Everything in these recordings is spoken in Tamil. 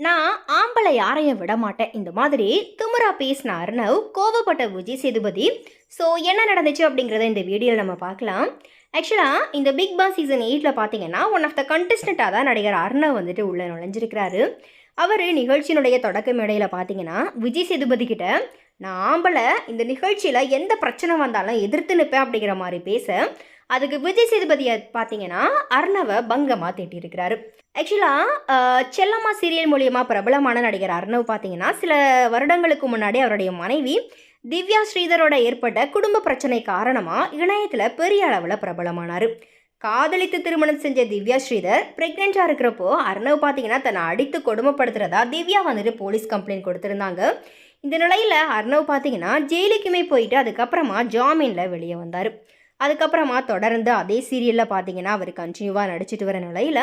நான் ஆம்பளை யாரையும் விட மாட்டேன் இந்த மாதிரி திமுறா பேசின அர்ணவ் கோவப்பட்ட விஜய் சேதுபதி ஸோ என்ன நடந்துச்சு? அப்படிங்கிறத இந்த வீடியோவில் நம்ம பார்க்கலாம். ஆக்சுவலாக இந்த பிக் பாஸ் சீசன் எயிட்டில் பார்த்தீங்கன்னா ஒன் ஆஃப் த கண்டஸ்டண்ட்டாக தான் நடிகர் அர்ணவ் வந்துட்டு உள்ளே நுழைஞ்சிருக்கிறாரு. அவர் நிகழ்ச்சியினுடைய தொடக்க மேடையில் பார்த்தீங்கன்னா விஜய் சேதுபதி கிட்ட நான் ஆம்பளை இந்த நிகழ்ச்சியில் எந்த பிரச்சனை வந்தாலும் எதிர்த்து நிற்பேன் அப்படிங்கிற மாதிரி பேச அதுக்கு விஜய் சேதுபதியை பார்த்தீங்கன்னா அர்ணவை பங்கமாக திட்டியிருக்கிறாரு ஆக்சுவலாக செல்லம்மா சீரியல் மூலியமாக பிரபலமான நடிகர் அர்ணவ் பார்த்தீங்கன்னா சில வருடங்களுக்கு முன்னாடி அவருடைய மனைவி திவ்யா ஸ்ரீதரோட ஏற்பட்ட குடும்ப பிரச்சனை காரணமாக இணையத்தில் பெரிய அளவில் பிரபலமானார். காதலித்து திருமணம் செஞ்ச திவ்யா ஸ்ரீதர் ப்ரெக்னெண்ட்டாக இருக்கிறப்போ அர்ணவ் பார்த்தீங்கன்னா தன்னை அடித்து கொடுமைப்படுத்துறதா திவ்யா வந்துட்டு போலீஸ் கம்ப்ளைண்ட் கொடுத்துருந்தாங்க. இந்த நிலையில் அர்ணவ் பார்த்தீங்கன்னா ஜெயிலுக்குமே போயிட்டு அதுக்கப்புறமா ஜாமீனில் வெளியே வந்தார். அதுக்கப்புறமா தொடர்ந்து அதே சீரியலில் பார்த்தீங்கன்னா அவர் கண்டினியூவாக நடிச்சிட்டு வர நிலையில்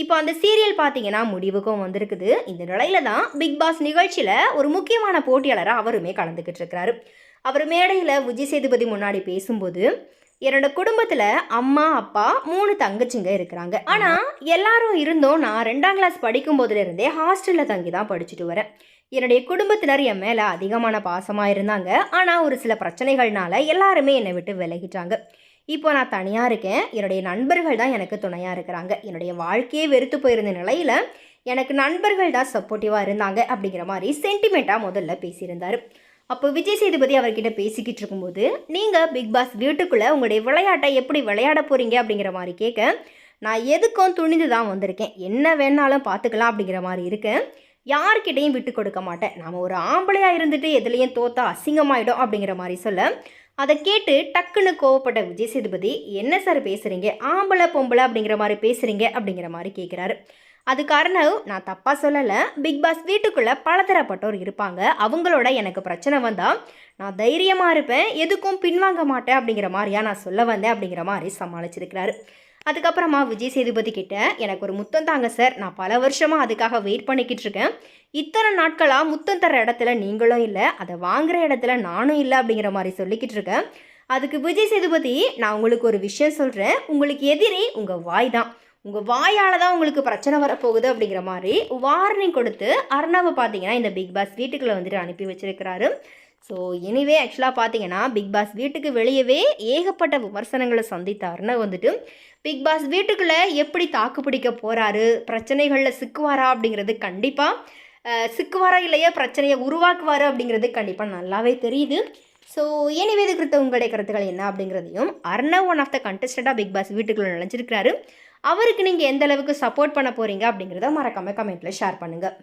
இப்போ அந்த சீரியல் பார்த்தீங்கன்னா முடிவுக்கும் வந்திருக்குது. இந்த நிலையில தான் பிக் பாஸ் நிகழ்ச்சியில் ஒரு முக்கியமான போட்டியாளராக அவருமே கலந்துக்கிட்டு இருக்கிறாரு. அவர் மேடையில் விஜய் சேதுபதி முன்னாடி பேசும்போது என்னோட குடும்பத்தில் அம்மா அப்பா மூணு தங்கச்சிங்க இருக்கிறாங்க. ஆனால் எல்லாரும் இருந்தும் நான் ரெண்டாம் கிளாஸ் படிக்கும் போதுலேருந்தே ஹாஸ்டலில் தங்கி தான் படிச்சுட்டு வரேன். என்னுடைய குடும்பத்தினர் என் மேலே அதிகமான பாசமாக இருந்தாங்க. ஆனால் ஒரு சில பிரச்சனைகள்னால எல்லாருமே என்னை விட்டு விலகிட்டாங்க. இப்போ நான் தனியாக இருக்கேன். என்னுடைய நண்பர்கள் தான் எனக்கு துணையாக இருக்கிறாங்க. என்னுடைய வாழ்க்கையே வெறுத்து போயிருந்த நிலையில் எனக்கு நண்பர்கள் தான் சப்போர்ட்டிவாக இருந்தாங்க அப்படிங்கிற மாதிரி சென்டிமெண்ட்டாக முதல்ல பேசியிருந்தார். அப்போ விஜய் சேதுபதி அவர்கிட்ட பேசிக்கிட்டு இருக்கும்போது நீங்கள் பிக் பாஸ் வீட்டுக்குள்ளே உங்களுடைய விளையாட்டை எப்படி விளையாட போகிறீங்க அப்படிங்கிற மாதிரி கேட்க நான் எதுக்கும் துணிந்து தான் வந்திருக்கேன். என்ன வேணாலும் பார்த்துக்கலாம் அப்படிங்கிற மாதிரி இருக்கேன் யார்கிட்டையும் விட்டு கொடுக்க மாட்டேன். நாம் ஒரு ஆம்பளையாக இருந்துட்டு எதுலேயும் தோத்தா அசிங்கமாயிடும் அப்படிங்கிற மாதிரி சொல்ல அதை கேட்டு டக்குன்னு கோவப்பட்ட விஜய் சேதுபதி என்ன சார் பேசுகிறீங்க ஆம்பளை பொம்பளை அப்படிங்கிற மாதிரி பேசுகிறீங்க அப்படிங்கிற மாதிரி கேட்குறாரு அது காரணம் நான் தப்பாக சொல்லலை. பிக் பாஸ் வீட்டுக்குள்ளே பலதரப்பட்டோர் இருப்பாங்க. அவங்களோட எனக்கு பிரச்சனை வந்தால் நான் தைரியமாக இருப்பேன். எதுக்கும் பின்வாங்க மாட்டேன் அப்படிங்கிற மாதிரியா நான் சொல்ல வந்தேன் அப்படிங்கிற மாதிரி சமாளிச்சிருக்கிறாரு. அதுக்கப்புறமா விஜய் சேதுபதி கிட்ட எனக்கு ஒரு முத்தம் தாங்க சார். நான் பல வருஷமாக அதுக்காக வெயிட் பண்ணிக்கிட்டு இருக்கேன். இத்தனை நாட்களாக முத்தம் தர இடத்துல நீங்களும் இல்லை. அதை வாங்குகிற இடத்துல நானும் இல்லை. அப்படிங்கிற மாதிரி சொல்லிக்கிட்டு இருக்கேன். அதுக்கு விஜய் சேதுபதி நான் உங்களுக்கு ஒரு விஷயம் சொல்கிறேன் உங்களுக்கு எதிரி உங்கள் வாய் தான். உங்கள் வாயால் தான் உங்களுக்கு பிரச்சனை வரப்போகுது. அப்படிங்கிற மாதிரி வார்னிங் கொடுத்து அர்ணாவை பார்த்தீங்கன்னா இந்த பிக் பாஸ் வீட்டுக்குள்ளே வந்துட்டு அனுப்பி வச்சிருக்கிறாரு. ஸோ எனிவே ஆக்சுவலாக பார்த்தீங்கன்னா பிக் பாஸ் வீட்டுக்கு வெளியவே ஏகப்பட்ட விமர்சனங்களை சந்தித்த வந்துட்டு பிக் பாஸ் வீட்டுக்குள்ளே எப்படி தாக்கு பிடிக்க போகிறாரு பிரச்சனைகளில் சிக்குவாரா அப்படிங்கிறது கண்டிப்பாக சிக்குவாரா இல்லையா பிரச்சனையை உருவாக்குவார் அப்படிங்கிறது கண்டிப்பாக நல்லாவே தெரியுது. ஸோ எனிவே இது குறித்த உங்களுடைய கருத்துக்கள் என்ன அப்படிங்கிறதையும் அர்ணவ் ஒன் ஆஃப் த கண்டஸ்டண்டாக பிக் பாஸ் வீட்டுக்குள்ளே நினச்சிருக்கிறாரு அவருக்கு நீங்கள் எந்த அளவுக்கு சப்போர்ட் பண்ண போகிறீங்க அப்படிங்கிறத மறக்காமல் கமெண்ட்டில் ஷேர் பண்ணுங்கள்